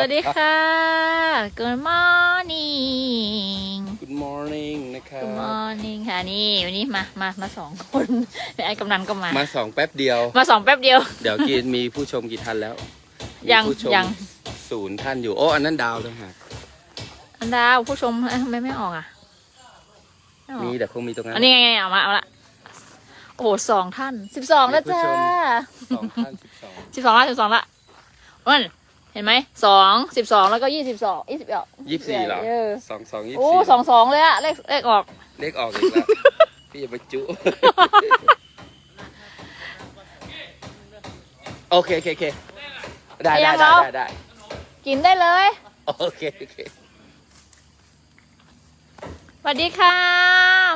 วัสดีค่ะ Good morning Good morning นะครับ Good morning ค่ะนี่วันนี้มามามาสองคนไอ้กำนันก็มา มาสองแป๊บเดียว มาสองแป๊บเดียว เดี๋ยวกินมีผู้ชมกี่ท่านแล้วยังมีผู้ชมยัง ศูนย์ท่านอยู่ โอ้ อันนั้นดาวต่างหากอันดาวผู้ชมเอ้ยทำไมไม่ออกอะไม่ออกมีแต่คงมีตรงนั้น อันนี้ไงไงเอามาเอาละโอ้โหสองท่านสิบสองแล้วจ้าสองท่านสิบสอง สิบสองละสิบสองละมัน เห็นไหมสองสิบสองแล้วก็ยี่สิบสองยี่สิบเอ็ดยี่สิบสี่เหรอเออสองสองยี่สิบโอ้สี่สองสองเลยอะเลขเลขออก เลขออกอีกแล้ว พี่อย่าไปจุ โอเคโอเคโอเคได้ยัได้งได้เหรอได้ได้กินได้เลย โอเคโอเคสวัสดีค่ะ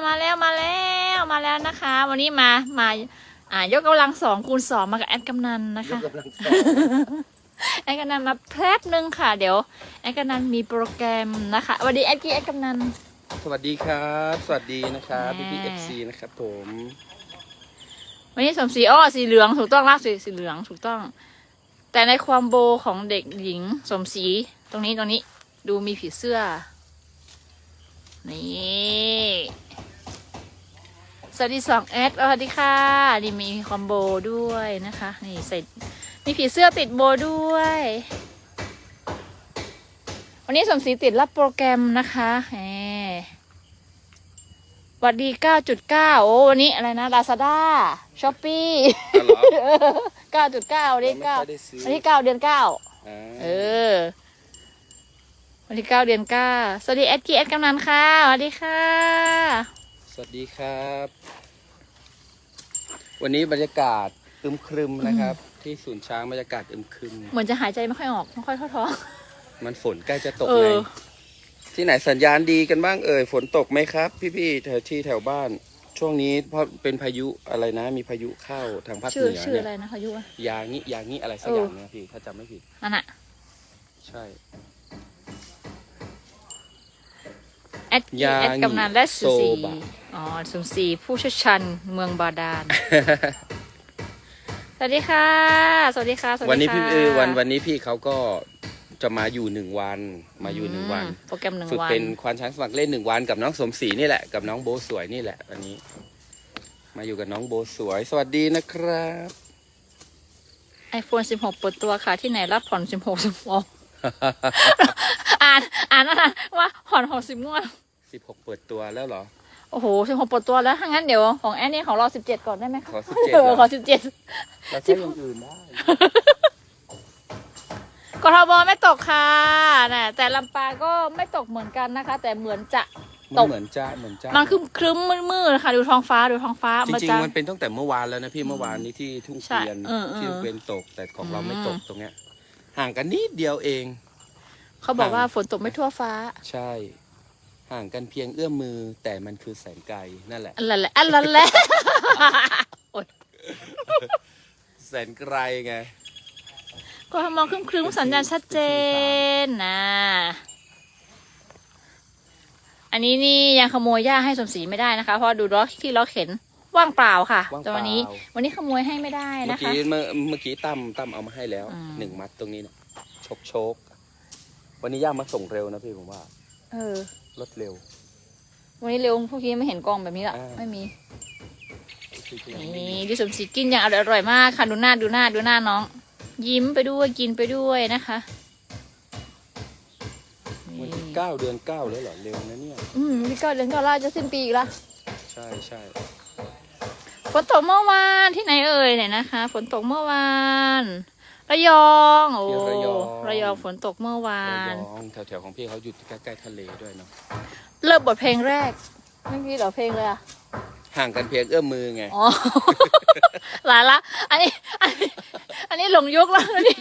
มาแล้วมาแล้วมาแล้วนะคะ วันนี้มามาอ่ายกกำลังสองคูณสองมากับแอดกำนันนะยคะกกำลังสอง แอดกำนันมาแป๊บนึงค่ะ เดี๋ยวแอดกำนันมีโปรแกรมนะคะสวัสดีแอดกี้แอดกำนันสวัสดีครับ สวัสดีนะครับพี่พี่แหเอมฟซีนะครับผมวันนี้สมศรีอ้อสีเหลืองถูกต้องลากสีสีเหลืองถูกต้อง แต่ในความโบของเด็กหญิงสมศรีตรงนี้ตรงนี้ดูมีผีเสื้อ นี่สวัสดีสองแอดสวัสดีค่ะนี่มีคอมโบด้วยนะคะ นี่ใส่ มีผีเสื้อติดโบด้วย วันนี้สมศรีติดรับโปรแกรมนะคะแหมสวัสดี 9.9 โอ้วันนี้อะไรนะ Lazada Shopee อ๋อเหรอ9.9วันนี้เราไม่ค่อยได้ซื้อ9วันที่9เดือน9อ่าเออ วันที่ 9 เดือน 9 สวัสดีแอดกี้แอดกำนันค่ะ สวัสดีค่ะ สวัสดีครับ วันนี้บรรยากาศอึมครึมนะครับ ที่ศูนย์ช้างบรรยากาศอึมครึม เหมือนจะหายใจไม่ค่อยออกไม่ค่อยเข้าท้อง มันฝนใกล้จะตกเอไงอ ที่ไหนสัญญาณดีกันบ้างเอ่ยฝนตกไหมครับ พี่ๆแถวที่แถวบ้าน ช่วงนี้เพราะเป็นพายุอะไรนะ มีพายุเข้าทางภาคชื่อเหนือชื่อเนี่อะไรยนะพายุอะยางี้ยางี้อะไรสักเออออย่างนะพี่ถ้าจำไม่ผิด นั่นอะใช่ แอดกี้ยาแอดกำนันและสุสีโซบะ อ๋อสุสีผู้เชี่ยวชาญเมืองบาดาลส วัสดีค่ะ สวัสดีค่ะ สวัสดีค่ะวันนี้พี่เออวันวันนี้พี่เขาก็จะมาอยู่หนึ่งวันมาอยู่หนึ่งวันอืมโปรแกรมหนึ่งฝึกวันเป็นควานช้างสมัครเล่นหนึ่งวันกับน้องสมศรีนี่แหละกับน้องโบสวยนี่แหละวันนี้ มาอยู่กับน้องโบสวย สวัสดีนะครับ ไอโฟน16เปิดตัวค่ะ ที่ไหนรับผ่อน16สมองอ่านอ่านนะว่าผ่อน60งวดสิบหกเปิดตัวแล้วเหรอ โอ้โหสิบหกเปิดตัวแล้วถ้างั้นเดี๋ยวของแอนนี่ของเราสิบเจ็ดก่อนได้ไหมคะขอ17เออเหรอ ขอสิบเจ็ด เราใช้อย่างอื่นได้ กทบไม่ตกค่ะนะแต่ลำปางก็ไม่ตกเหมือนกันนะคะ แต่เหมือนจะ มันเหมือนจ้าเหมือนจ้ามันคือครึ้มมืดๆนะคะดูท้องฟ้าดูท้องฟ้าจมันริง จะ ๆ มันเป็นตั้งแต่เมื่อวานแล้วนะพี่เมื่อวานนี้ที่ทุ่งใช่เทียนเออเออที่เป็นตกแต่ของเราไม่ตกอืม ตรงเนี้ยห่างกันนิดเดียวเอง เขาบอกว่าฝนตกไม่ทั่วฟ้า ใช่ ห่างกันเพียงเอื้อมมือ แต่มันคือแสนไกลนั่นแหละ อันละแหละอันละแหละโอ๊ยแสนไกลไง กทมครึ้มครึ้มๆสัญญาณชัดเจนนะอันนี้นี่ยังขโมยหญ้าให้สมศรีไม่ได้นะคะ เพราะดูล้อที่ล้อเข็นว่างเปล่าค่ะว่างเปแต่ล่าวันนี้ วันนี้ขโมยให้ไม่ได้เมื่อนะคะ กี้เมื่อเมื่อกี้ตั้มตั้มเอามาให้แล้วอืม หนึ่งมัดตรงนี้นะชกชกวันนี้ย่ามาส่งเร็วนะพี่ผมว่า เออ รถเร็ว วันนี้เร็วพวกนี้ไม่เห็นกล้องแบบนี้ละอ่า ไม่มี นี่ดิสมศรีกินอย่างอร่อยๆมากค่ะดูหน้าดูหน้าดูหน้าน้อง ยิ้มไปด้วยกินไปด้วยนะคะวันนี่ที่เก้าเดือนเก้าแล้วเหรอเร็วนะเนี่ยอืมนี่ก็เดือนก็ล่าจะสิ้นปีอีกละใช่ใช่ฝนตกเมื่อวานที่ไหนเอ่ยเนี่ยนะคะฝนตกเมื่อวาน ระยองโอ้ที่ระยอง ระยองฝนตกเมื่อวาระนยองแถวๆของพี่เขาอยู่ใกล้ๆทะเลด้วยเนาะเริ่มบทเพลงแรกไม่มีเหรอเพลงเลยอะห่างกันเพียงเอื้อมมือไง อ๋อ หลายละ อันนี้อันนี้อันนี้หลงยุคแล้วอันนี้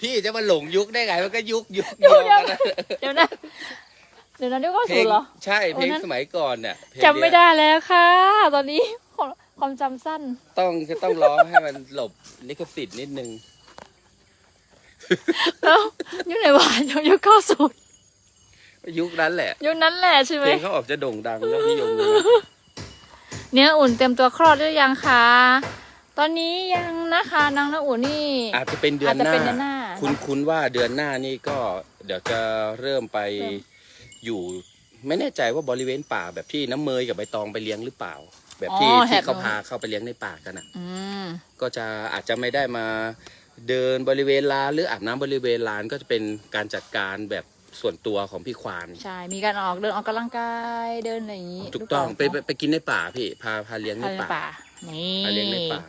พี่จะมาหลงยุคได้ไงมันก็ยุคยุคยุคเดียวกันนะเดี๋ยวนะเดี๋ยวนะเดี๋ยวก็เพลสูงนย์เหรอ ใช่เพลงโอ้นั้น สมัยก่อนเนี่ยเพลงจำไม่เนี้ยได้แล้วค่ะ ตอนนี้ความความจำสั้น ต้องต้องร้องให้มันหลบลิขสิทธิ์นิดนึง แล้วยุคไหนหวานยุคเก้าสูตรยุคนั้นแหละยุคนั้นแหละใช่ไหมเพลงเขาออกจะโด่งดังแล้วนิยมเลยเนื้ออุ่นเต็มตัวคลอดหรือยังคะตอนนี้ยังนะคะนางน้าอุ่นนี่ อาจจะเป็นเดืออานจจะหน้าเป็นเดือนหน้าคุ้นคุ้นว่าเดือนหน้านี่ก็เดี๋ยวจะเริ่มไปเริ่มอยู่ ไม่แน่ใจว่าบริเวณป่าแบบที่น้ำเมยกับใบตองไปเลี้ยงหรือเปล่า แบบที่อ๋อแถที่บเขานู้นพาเข้าไปเลี้ยงในป่ากันอะอืมก็จะอาจจะไม่ได้มา เดินบริเวณลานหรืออาบน้ำบริเวณลานก็จะเป็นการจัดการแบบส่วนตัวของพี่ควานใช่ มีการออกเดินออกกำลังกายเดินอะไรอย่างนี้ถูกต้องไปหรืไปไปกินในป่าพี่พาพาเลี้ยงเปในล่าป่าในป่านี่พาเลี้ยงในป่า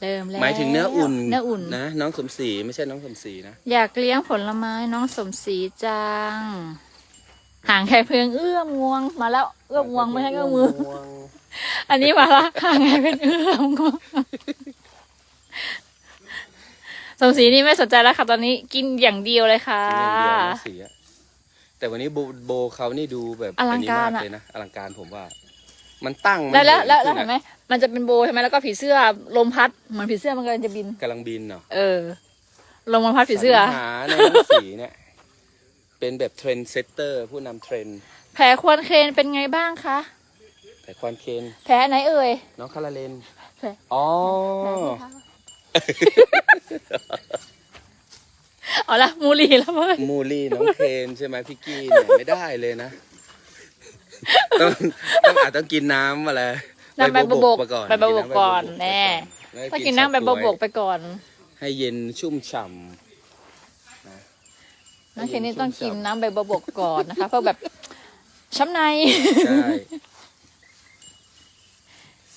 เริ่มแล้วหมายถึงเนื้ออุ่นเนื้ออุ่นนะน้องสมศรีไม่ใช่น้องสมศรีนะอยากเลี้ยงผลไม้น้องสมศรีจังห่างแค่เพียงเอื้อมงวงมาแล้วเอื้อมงวงไม่ใช่เอื้อมมืออันนี้มาละห่างแค่เป็นเอื้อมงวง สมศรีนี่ไม่สนใจแล้วค่ะ ตอนนี้กินอย่างเดียวเลยค่ะกินอย่างเดียวน้องศรีอะแต่วันนี้โบโบเขานี่ดูแบบอลังการนนี้มอะเลยนะอลังการผมว่า มันตั้งมันแล้วแล้วแล้วขึ้แล้วนเห็นไหมอะมันจะเป็นโบใช่ไหมแล้วก็ผีเสื้อลมพัดเหมือนผีเสื้อมันกำลังจะบิน กำลังบินเนาะเออ ลมมันพัดผีเสื้อสรรหาในน้องสีเนี่ย เป็นแบบเทรนเซตเตอร์ ผู้นำเทรนด์แผลควรเคนเป็นไงบ้างคะ แต่ควานเคน แผลไหนเอ่ย น้องคาราเลน แผล อ๋อ เอาละมูลีแล้วเพื่อนมูลี่น้องเคนใช่ไหมพี่กี้เนี่ยไม่ได้เลยนะ ต้องต้องอาจต้องกินน้ำอะไรน้ำใบบัวบกไปก่อนใบบัวบกก่อนำใบบัวบแน่แล้วต้องกินน้ำใบบัวบกไปก่อน ให้เย็นชุ่มฉ่ำน้องเคนนี่ต้องกินน้ำใบบัวบกก่อนนะคะ เพื่อแบบช้ำในใช่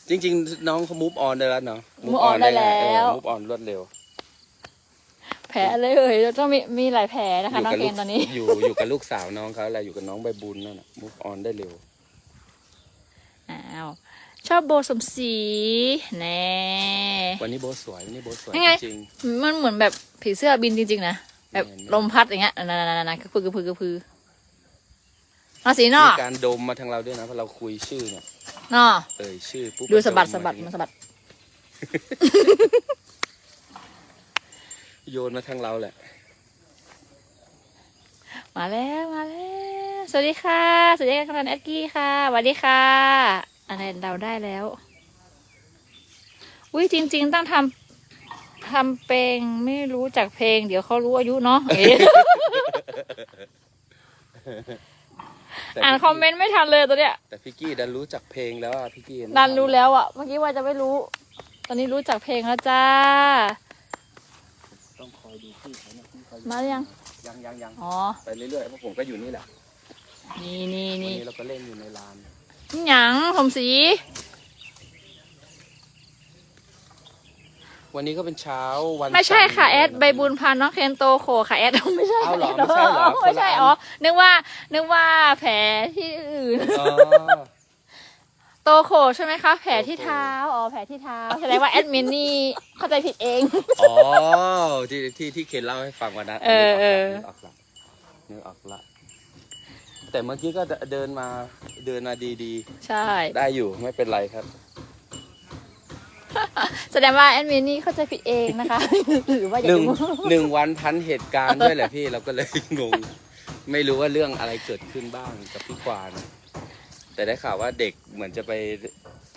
จริง ๆ น้องเขามูฟออนได้แล้วเนาะ move on ได้แล้ว มูฟออนรวดเร็วแผลเลยเอ่ยต้องมีมีหลายแผลนะคะน้องกัเคนตอนนี้ อยู่อยู่กับลูกสาวน้องเขาอะไรอยู่กับน้องใบบุญนั่นน่ะมูฟออนได้เร็ว อ้าวชอบโบสมศรีแน่ วันนี้โบทสวยวันนี้โบทสวยยังไง จริง มันเหมือนแบบผีเสื้อบินจริง ๆ นะ แบบเนี่ยลมพัดอย่างเงี้ยนั่นๆๆๆกระพือกระพือกระพือราศีๆนอมีกการดมมาทางเราด้วยนะเพราะเราคุยชื่อเนี่ย นอเอ่ยชื่อปุ๊บดูสะบัดมสะบัดทางมานี้สะบัด โยนมาทางเราแหละ มาแล้วมาแล้วสวัสดีค่ะสวัสดีค่ะกำนันแอดกี้ค่ะสวัสดีค่ะอะไรเราได้แล้วอุ้ยจริง ๆ ต้องทำทำเพลงไม่รู้จักเพลง เดี๋ยวเขารู้อายุเนาะเอ๊ะ แต่อ่านพี่คอมเมนต์ไม่ทันเลยตัวเนี้ย แต่พี่กี้ดันรู้จักเพลงแล้วอะพี่กี้ไม่ดันรู้ทัแล้วอะเมื่อกี้ว่าจะไม่รู้ ตอนนี้รู้จักเพลงแล้วจ้า ต้องคอยดูพี่เขานะพี่เขามาหรือยัง ยังยังยังอ๋อ ไปเรื่อยๆเพราะผมก็อยู่นี่แหละนี่นี่วันนี่นี้เราก็เล่นอยู่ในลานนี่หยังผมสี วันนี้ก็เป็นเช้าวันไม่ใช่ค่ะ จันทร์ แอดใบบุญพาน้องเคนโตโขค่ะแอดไม่ใช่เอาเหรอแดไม่ใช่เหรอไม่ใช่คนละอัน อ๋อนึกว่านึกว่าแผลที่อื่น อ๋อ โตโขใช่ไหมคะ แผลที่เท้าอ๋อแผลที่เท้าแสดงว่าแอดมินนี่เข้าใจผิดเอง อ๋อที่ที่ที่เคนเล่าให้ฟังวันนั้นเออเออ นึกออกละนึกออกละแต่เมื่อกี้ก็เดินมาเดินมาดีใช่ ๆ ได้อยู่ไม่เป็นไรครับ แสดงว่าแอดมินนี่เข้าใจผิดเองนะคะ หรือว่าอหย่านึ่งดูหนึ่งวันพันเหตุการณ์ด้วยแหละพี่เราก็เลยงง ไม่รู้ว่าเรื่องอะไรเกิดขึ้นบ้างกับพี่ควานแต่ได้ข่าวว่าเด็กเหมือนจะไป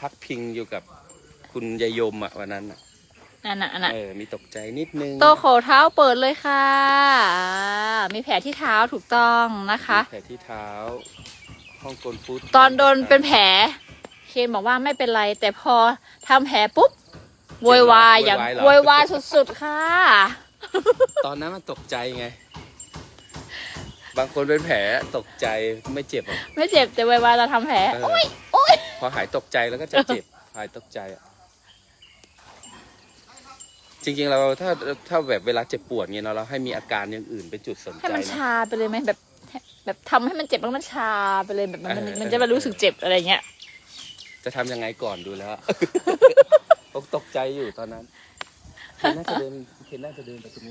พักพิงอยู่กับคุณยายยมอะวันนั้นอะนั่นน่ะนั่นน่ะเออมีตกใจนิดนึงโตโขเท้าเปิดเลยค่ะอ่ามีแผลที่เท้าถูกต้องนะคะ มีแผลที่เท้าห้องกลฟูดตอนโดนเป็นแผล เคนบอกว่าไม่เป็นไร แต่พอทำแผลปุ๊บ โวยวายอย่างโวยวายสุดๆค่ะ ตอนนั้นมันตกใจไง บางคนเป็นแผลตกใจไม่เจ็บหรอกไม่เจ็บแต่โวยวายเราทำแผลเออโอ้ยโอ้ยพอหายตกใจแล้วก็จะเจ็บ หายตกใจอะจริงๆเราถ้าถ้าแบบเวลาเจ็บปวดเงี้ยเนาะเราให้มีอาการอย่างอื่นเป็นจุดสนให้ใจมันนะ ชาไปเลยไหมแบบ แบบทำให้มันเจ็บแล้วมันชาไปเลยแบบมันมันเออมันจะมารู้สึกเจ็บอะไรเงี้ยจะทำยังไงก่อนดูแล้ว ตกตกใจอยู่ตอนนั้นเห็นน่าจะเดินเห็นน่าจะเดินไปตรงนี้